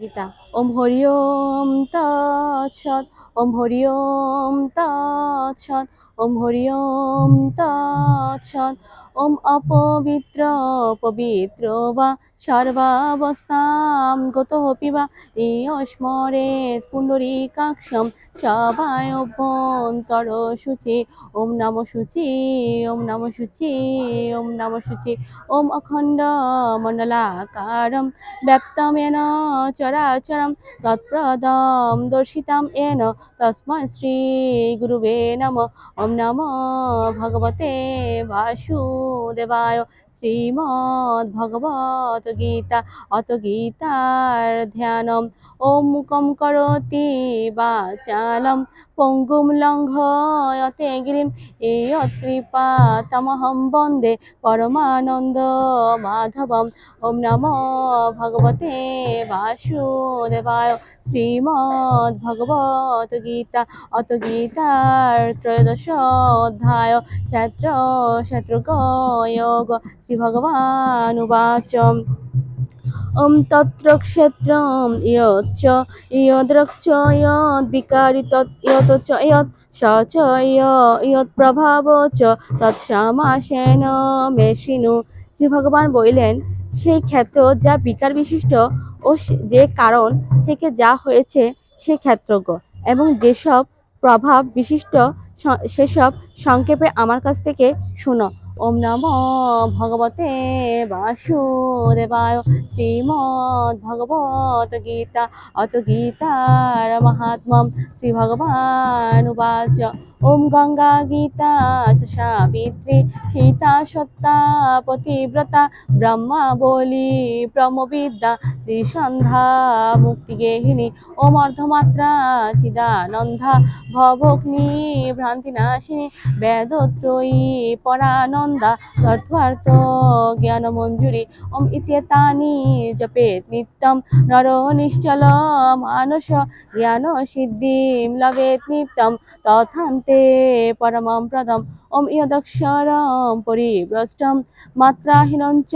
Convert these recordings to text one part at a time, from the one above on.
গীতা। ওম হরি ওম তৎসৎ ওম হরি ওম তৎসৎ ওম হরি ওম তৎসৎ ওম অপবিত্র পবিত্র বা সর্বাবস্থাম গতোপি বা ইয়স্মরেৎ পুণ্ডরীকাক্ষম সবায় অভ্যন্তর শুচি ওম নম শুচি ওম নম শুচি ওম নম শুচি ওম অখণ্ড মণ্ডলাকারম ব্যক্তমেন চরাচরম তৎপ্রদম দর্শিতাম এন তস্मै শ্রী গুরুবে নম ওম নম ভগবতে বাসুদেবায় শ্রীমদ্ ভগবত গীতা অত গীতার ধ্যানম ওম মুকম করতি বাচালম পঙ্গুম লঙ্ঘয়তে গিরিম কৃপা তমহম বন্দে পরমানন্দ মাধবম ওম নম ভগবতে বাসুদেবায় শ্রীমদ্ ভগবত গীতা অত গীতার ত্রয়োদশ অধ্যায় ক্ষেত্র ক্ষেত্রগয়োগ শ্রীভগবানুবাচ ॐ ওম তত্র ক্ষেত্রম ইয়চ্চ ইয়দ্রক্ষ ইয়দ বিকারি তৎ ইয়তচ্চ ইয়দ সচ ইয়দ প্রভাব চ তৎসামাসেন মেশিনু শ্রী ভগবান বললেন সেই ক্ষেত্র যা বিকার বিশিষ্ট ও যে কারণ থেকে যা হয়েছে, সে ক্ষেত্রজ্ঞ। এবং যেসব প্রভাব বিশিষ্ট সেসব সংক্ষেপে আমার কাছ থেকে শুনো। ওম নম ভগবতে বাসুদেবায় শ্রীমদ্ ভগবত গীতা অত গীতার মাহাত্ম্যম শ্রী ভগবান উবাচ। ওম গঙ্গা গীতা সাবিত্রী সীতা সত্তা পতিব্রতা ব্রহ্মা বলি ব্রহ্মবিদ্যা ত্রিসন্ধ্যা মুক্তিগেহিনী ওম অর্ধমাত্রা চিদানন্দা ভবগ্নি ভ্রান্তিনাশিনী বেদত্রয়ী পরানন্দা তর্থার্থ জ্ঞানমঞ্জুরি ওম ইত্যেতানি জপেত নিত্যম নর নিশ্চল মানস জ্ঞান সিদ্ধিম লভেত নিত্যম তথান্তে পরমম প্রদম ওম ইয়দক্ষরম পরিভ্রষ্টম মাত্রাহীনং চ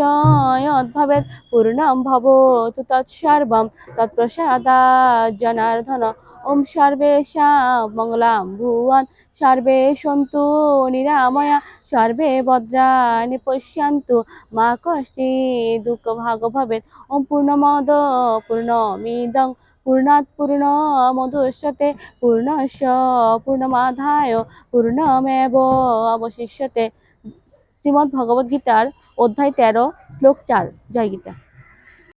যদ্ভবেৎ পূর্ণম ভবতু তৎসর্বম তৎপ্রসাদাৎ জনার্দন ওম সর্বেষাং মঙ্গলাং ভুবন সর্বে সন্তু নিরাময়া সর্বে ভদ্রাণি পশ্যন্তু মা কশ্চিৎ দুঃখভাগ ভবেৎ ওম পূর্ণমদ পূর্ণমিদং পূর্ণাৎ পূর্ণমুদচ্যতে পূর্ণস্য পূর্ণমাধায় পূর্ণমেব অবশিষ্যতে শ্রীমদ্ ভগবদ্গীতার অধ্যায় তেরো শ্লোক চার জয় গীতা